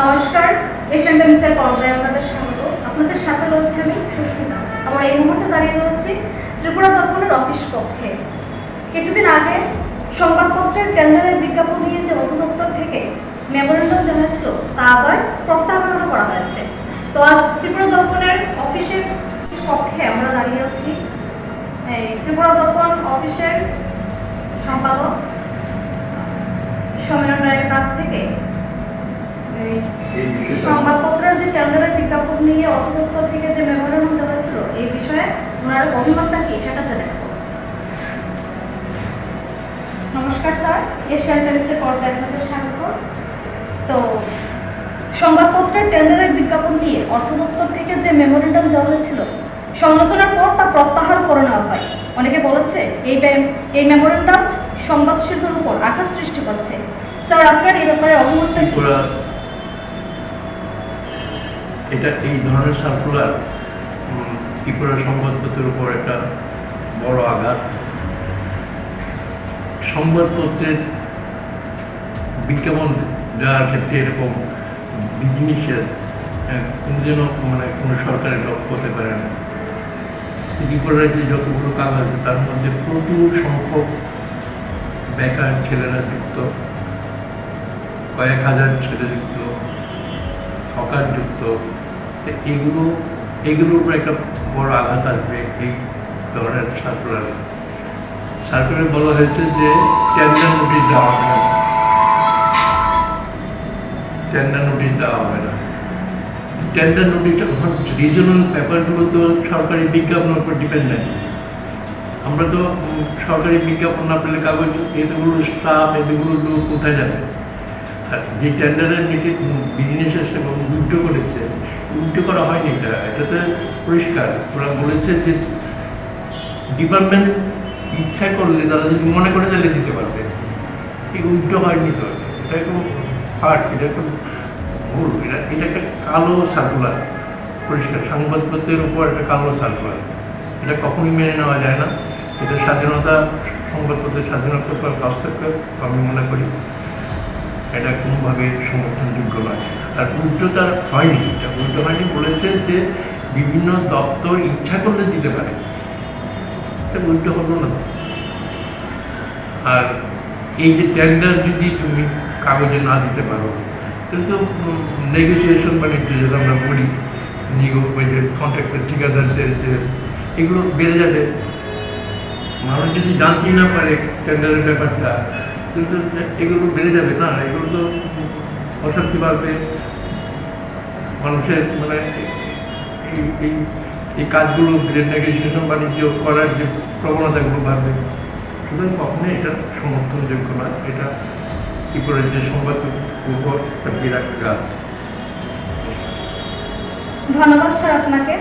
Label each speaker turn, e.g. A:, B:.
A: নমস্কার এশিয়ান টাইমসের পর্দায় আপনাদের স্বাগত। আপনাদের সাথে রয়েছে আমি সুস্মিতা। আমরা এই মুহূর্তে দাঁড়িয়ে রয়েছি ত্রিপুরা দর্পণের অফিস কক্ষে। কিছুদিন আগে সংবাদপত্রের টেন্ডারের বিজ্ঞাপন নিয়ে যে অধিদপ্তর থেকে মেমোরেন্ডাম দেওয়া হয়েছিল তা আবার প্রত্যাহারও করা হয়েছে। তো আজ ত্রিপুরা দর্পণের অফিসের কক্ষে আমরা দাঁড়িয়ে আছি। এই ত্রিপুরা দর্পণ অফিসের সম্পাদক সমীরণ রায়ের কাছ থেকে সংবাদপত্রের যে টেন্ডারের বিজ্ঞাপন নিয়ে অর্থদপ্তর থেকে যে মেমোরেন্ডাম দেওয়া হয়েছিল, এই বিষয়ে ওনার অভিমতটা কি সেটা জেনে নমস্কার স্যার, এশিয়ান টাইমসের পর্দায় আপনাদের স্বাগত। তো সংবাদপত্রের টেন্ডারের বিজ্ঞাপন নিয়ে অর্থদপ্তর থেকে যে মেমোরেন্ডাম দেওয়া হয়েছিল, সমালোচনার পর তা প্রত্যাহার করে নেওয়া হয়। অনেকে বলেছে, এই এই মেমোরেন্ডাম সংবাদ শিল্পের উপর আঘাত সৃষ্টি করছে। স্যার, আপনার এই ব্যাপারে অভিমতটা কি?
B: এটা এই ধরনের সার্কুলার ত্রিপুরা সংবাদপত্রের উপর একটা বড় আঘাত। সংবাদপত্রের বিজ্ঞাপন দেওয়ার ক্ষেত্রে এরকম আহ, কোনো যেন মানে কোনো সরকারের লক্ষ্য হতে পারে না। ত্রিপুরা রাজ্যে যতগুলো কাজ আছে তার মধ্যে প্রচুর সংখ্যক বেকার ছেলেরা যুক্ত কয়েক হাজার ছেলে যুক্ত হকার যুক্ত। এগুলো, এগুলোর উপর একটা বড় আঘাত আসবে এই ধরনের সার্কুলারে সার্কুলারে বলা হয়েছে যে টেন্ডার নোটিশ দেওয়া হবে না। টেন্ডার নোটিশ দেওয়া হবে না। টেন্ডার নোটিশ রিজনাল পেপারগুলো তো সরকারি বিজ্ঞাপনের উপর ডিপেন্ডেন্ট আমরা তো সরকারি বিজ্ঞাপন না পেলে কাগজ, এতগুলো স্টাফ এতগুলো লোক কোথায় যাবে? যে টেন্ডারের নীতি বিজনেস এসে উল্টো করেছে, উল্টো করা হয়নি এটা এটাতে পরিষ্কার। ওরা বলেছে যে ডিপার্টমেন্ট ইচ্ছা করলে তারা যদি মনে করে তাহলে দিতে পারবে। এই উল্টো হয়নি তো, এটা একটু ফাট এটা একটু ভুল। এটা এটা একটা কালো সার্কুলার পরিষ্কার। সংবাদপত্রের উপর একটা কালো সার্কুলার এটা কখনোই মেনে নেওয়া যায় না। এটা স্বাধীনতা, সংবাদপত্রের স্বাধীনতার উপর হস্তক্ষেপ, আমি মনে করি। এটা কোনোভাবে সমর্থনযোগ্য নয়। আর উল্টোটা হয়নি, এটা উল্টো হয়নি বলেছে যে বিভিন্ন দপ্তর ইচ্ছা করলে দিতে পারে। এটা উল্টো হলো না। আর এই যে টেন্ডার যদি তুমি কাগজে না দিতে পারো তাহলে তো নেগোসিয়েশন বাণিজ্য যেটা আমরা বলি নিগো ওই যে কন্ট্রাক্টের ঠিকাদারদের যে এগুলো বেড়ে যাবে। মানুষ যদি জানতেই না পারে টেন্ডারের ব্যাপারটা কিন্তু এগুলো বেড়ে যাবে না এগুলো তো অশান্তি বাড়বে। মানুষের মানে এই এই কাজগুলো নেগোসিয়েশন বাণিজ্য করার যে প্রবণতাগুলো বাড়বে। সুতরাং কখনোই এটা সমর্থনযোগ্য না এটা কী করে যে সংবাদ উপর একটা বিরাট
A: ধন্যবাদ স্যার আপনাকে।